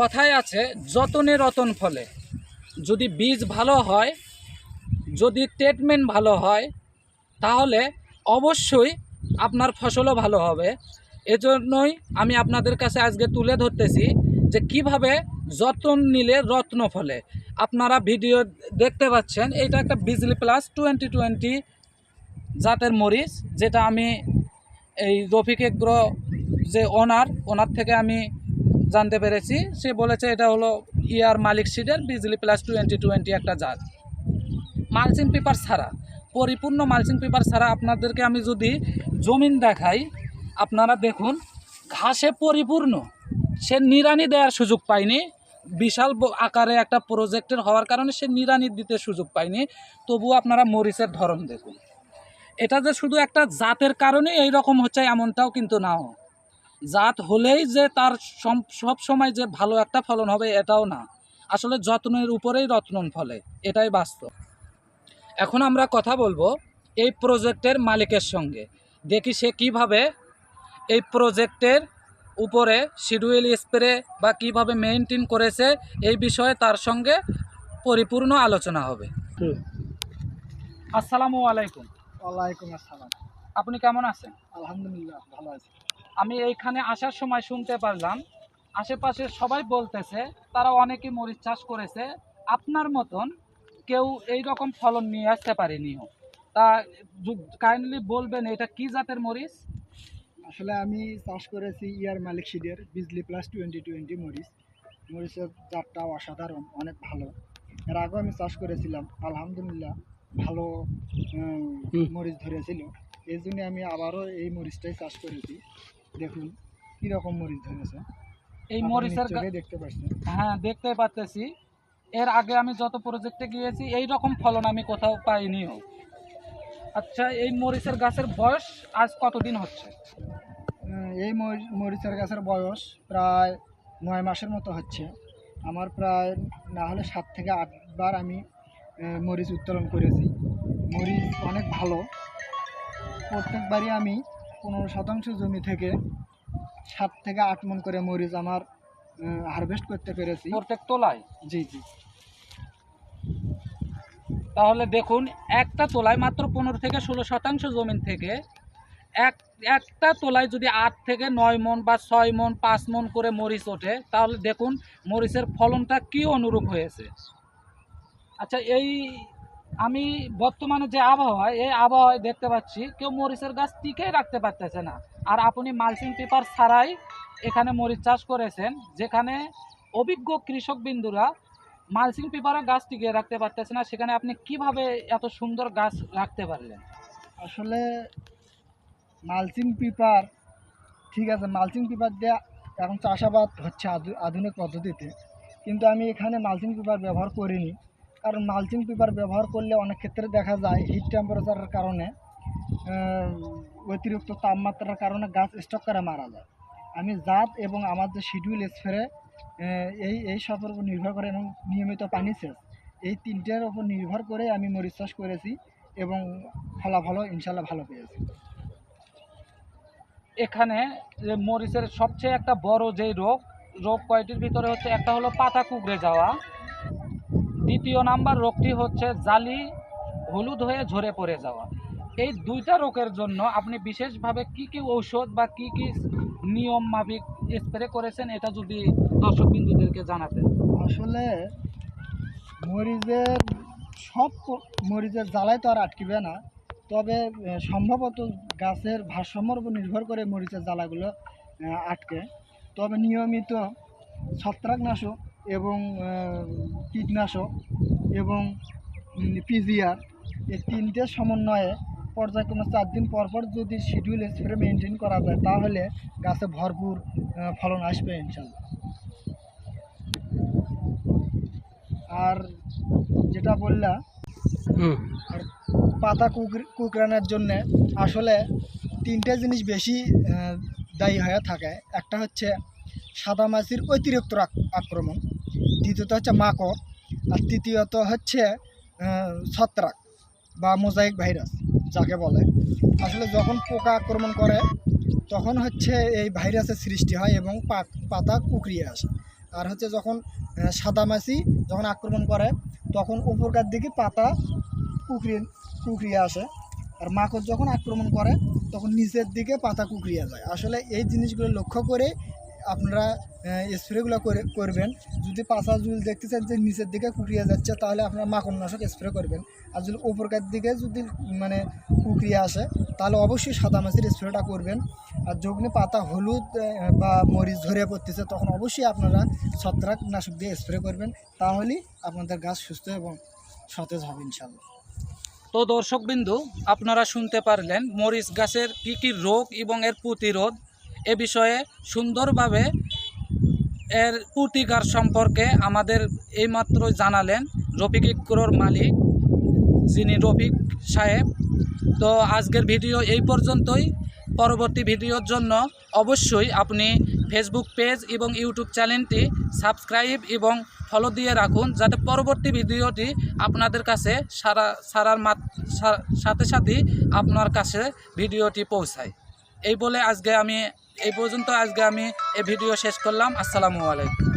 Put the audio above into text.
কথায় আছে, যতনে রতন ফলে। যদি বীজ ভালো হয়, যদি ট্রিটমেন্ট ভালো হয়, তাহলে অবশ্যই আপনার ফসলও ভালো হবে। এজন্যই আমি আপনাদের কাছে আজকে তুলে ধরতেছি যে কীভাবে যত্ন নিলে রত্ন ফলে। আপনারা ভিডিও দেখতে পাচ্ছেন, এটা একটা বিজলি প্লাস টোয়েন্টি টোয়েন্টি জাতের মরিচ, যেটা আমি এই রফিক এগ্রো যে ওনার ওনার থেকে আমি জানতে পেরেছি। সে বলেছে, এটা হলো ইয়ার মালিক সিডের বিজলি প্লাস টোয়েন্টি টোয়েন্টি একটা জাত। মালচিং পেপার ছাড়া, পরিপূর্ণ মালচিং পেপার ছাড়া আপনাদেরকে আমি যদি জমিন দেখাই, আপনারা দেখুন, ঘাসে পরিপূর্ণ। সে নিরানি দেওয়ার সুযোগ পায়নি। বিশাল আকারে একটা প্রজেক্টের হওয়ার কারণে সে নিরানি দিতে সুযোগ পায়নি। তবুও আপনারা মরিচের ধরন দেখুন। এটা যে শুধু একটা জাতের কারণে এই রকম হচ্ছে, এমনটাও কিন্তু নাও। জাত হলেই যে তার সব সময় যে ভালো একটা ফলন হবে এটাও না। আসলে যত্নের উপরেই রত্নন ফলে এটাই বাস্তব। এখন আমরা কথা বলব এই প্রজেক্টের মালিকের সঙ্গে। দেখি সে কীভাবে এই প্রজেক্টের উপরে শিডিউল স্প্রে বা কীভাবে মেনটেন করেছে এই বিষয়ে তার সঙ্গে পরিপূর্ণ আলোচনা হবে। আসসালামু আলাইকুম। ওয়ালাইকুম আসসালাম। আপনি কেমন আছেন? আলহামদুলিল্লাহ ভালো আছি। আমি এইখানে আসার সময় শুনতে পারলাম আশেপাশে সবাই বলতেছে তারা অনেকে মরিচ চাষ করেছে। আপনার মতন কেউ এই রকম ফলন নিয়ে আসতে পারেনিও তা কাইন্ডলি বলবেন এটা কি জাতের মরিচ? আসলে আমি চাষ করেছি ইয়ার মালিক সিডের বিজলি প্লাস টোয়েন্টি টোয়েন্টি মরিচ। মরিচের জাতটা অসাধারণ অনেক ভালো। এর আগেও আমি চাষ করেছিলাম আলহামদুলিল্লাহ ভালো মরিচ ধরেছিল। এই জন্য আমি আবারও এই মরিচটাই চাষ করেছি। দেখুন কীরকম মরিচ ধরেছে। এই মরিচের দেখতে পাচ্ছেন। হ্যাঁ দেখতে পাচ্তেছি। এর আগে আমি যত প্রজেক্টে গিয়েছি এই রকম ফলন আমি কোথাও পাইনিও আচ্ছা এই মরিচের গাছের বয়স আজ কতদিন হচ্ছে? এই মরিচের গাছের বয়স প্রায় নয় মাসের মতো হচ্ছে। আমার প্রায় না হলে সাত থেকে আটবার আমি মরিচ উত্তোলন করেছি। মরিচ অনেক ভালো। প্রত্যেকবারই আমি পনেরো শতাংশ জমি থেকে সাত থেকে আট মন করে মরিচ আমার হারভেস্ট করতে পেরেছি। প্রত্যেক তোলায়? জি জি। তাহলে দেখুন একটা তোলায় মাত্র পনেরো থেকে ষোলো শতাংশ জমিন থেকে এক একটা তোলায় যদি আট থেকে নয় মন বা ছয় মন পাঁচ মন করে মরিচ ওঠে তাহলে দেখুন মরিচের ফলনটা কী অনুরূপ হয়েছে? আচ্ছা এই আমি বর্তমানে যে আবহাওয়া, এই আবহাওয়ায় দেখতে পাচ্ছি কেউ মরিচের গাছ টিকে রাখতে পারতেছে না। আর আপনি মালচিং পেপার ছাড়াই এখানে মরিচ চাষ করেছেন, যেখানে অভিজ্ঞ কৃষক বিন্দুরা মালচিং পেপারে গাছ টিকিয়ে রাখতে পারতেছে না, সেখানে আপনি কীভাবে এত সুন্দর গাছ রাখতে পারলেন? আসলে মালচিং পেপার, ঠিক আছে, মালচিং পেপার দিয়ে এখন চাষাবাদ হচ্ছে আধু- আধুনিক পদ্ধতিতে। কিন্তু আমি এখানে মালচিং পেপার ব্যবহার করিনি। কারণ মালচিং পেপার ব্যবহার করলে অনেক ক্ষেত্রে দেখা যায় হিট টেম্পারেচারের কারণে অতিরিক্ত তাপমাত্রার কারণে গাছ স্টক করে মারা যায়। আমি জাত এবং আমার যে শিডিউল স্প্রে এই এই সবের উপর নির্ভর করে এবং নিয়মিত পানি সেচ। এই তিনটের উপর নির্ভর করে আমি মরিচ চাষ করেছি এবং ফলাফলও ইনশাল্লাহ ভালো পেয়েছি। এখানে যে মরিচের সবচেয়ে একটা বড় যেই রোগ রোগ কয়টির ভিতরে হচ্ছে, একটা হলো পাতা কুকড়ে যাওয়া দ্বিতীয় নাম্বার রোগটি হচ্ছে জালি হলুদ হয়ে ঝরে পড়ে যাওয়া। এই দুইটা রোগের জন্য আপনি বিশেষভাবে কি কি ঔষধ বা কি কি নিয়ম মাফিক স্প্রে করেছেন এটা যদি দর্শক বিন্দুদেরকে জানাতেন আসলে মরিচের সব মরিচের জ্বালায় তো আর আটকিবে না, তবে সম্ভবত গাছের ভারসাম্যর উপর নির্ভর করে মরিচের জ্বালাগুলো আটকে। তবে নিয়মিত ছত্রাকনাশক এবং কীটনাশক এবং পিজিআর এই তিনটে সমন্বয়ে পর্যায়ক্রমে চার দিন পর পর যদি শিডিউল স্প্রে মেনটেন করা যায় তাহলে গাছে ভরপুর ফলন আসবে ইনশাল্লাহ। আর যেটা বললা আর পাতা কুকর- কুকরানোর জন্য আসলে তিনটে জিনিস বেশি দায়ী হয়ে থাকে। একটা হচ্ছে সাদা মাছির অতিরিক্ত আক্রমণ। দ্বিতীয়ত হচ্ছে মাকড়, আর তৃতীয়ত হচ্ছে ছত্রাক বা মোজাইক ভাইরাস, যাকে বলে। আসলে যখন পোকা আক্রমণ করে, তখন হচ্ছে এই ভাইরাসের সৃষ্টি হয় এবং পাতা কুকরিয়ে আসে। আর হচ্ছে যখন সাদামাছি যখন আক্রমণ করে, তখন উপরকার দিকে পাতা কুকরিয়ে কুকরিয়ে আসে। আর মাকড় যখন আক্রমণ করে, তখন নিচের দিকে পাতা কুকরিয়ে যায়। আসলে এই জিনিসগুলো লক্ষ্য করে আপনারা স্প্রেগুলো করে, করবেন। যদি পাতা যদি দেখতে চান যে নিচের দিকে কুকরিয়ে যাচ্ছে, তাহলে আপনারা মাকড়নাশক স্প্রে করবেন। আর যদি উপরকার দিকে যদি মানে কুকরিয়ে আসে, তাহলে অবশ্যই সাদা মাছের স্প্রেটা করবেন। আর যখন পাতা হলুদ বা মরিচ ধরে পড়তেছে, তখন অবশ্যই আপনারা ছত্রাকনাশক দিয়ে স্প্রে করবেন। তাহলেই আপনাদের গাছ সুস্থ এবং সতেজ হবে ইনশাল্লাহ তো দর্শকবিন্দু, আপনারা শুনতে পারলেন, মরিচ গাছের কী কী রোগ এবং এর প্রতিরোধ। এ বিষয়ে সুন্দরভাবে এর প্রতিকার সম্পর্কে আমাদের এইমাত্র জানালেন রফিক ইকরোর মালিক, যিনি রফিক সাহেব। তো আজকের ভিডিও এই পর্যন্তই। পরবর্তী ভিডিওর জন্য অবশ্যই আপনি ফেসবুক পেজ এবং ইউটিউব চ্যানেলটি সাবস্ক্রাইব এবং ফলো দিয়ে রাখুন, যাতে পরবর্তী ভিডিওটি আপনাদের কাছে সারা, সারার মাত সাথে সাথেই আপনার কাছে ভিডিওটি পৌঁছায়। এই বলে আজকে আমি এই পর্যন্ত আজকে আমি এই ভিডিও শেষ করলাম। আসসালামু আলাইকুম।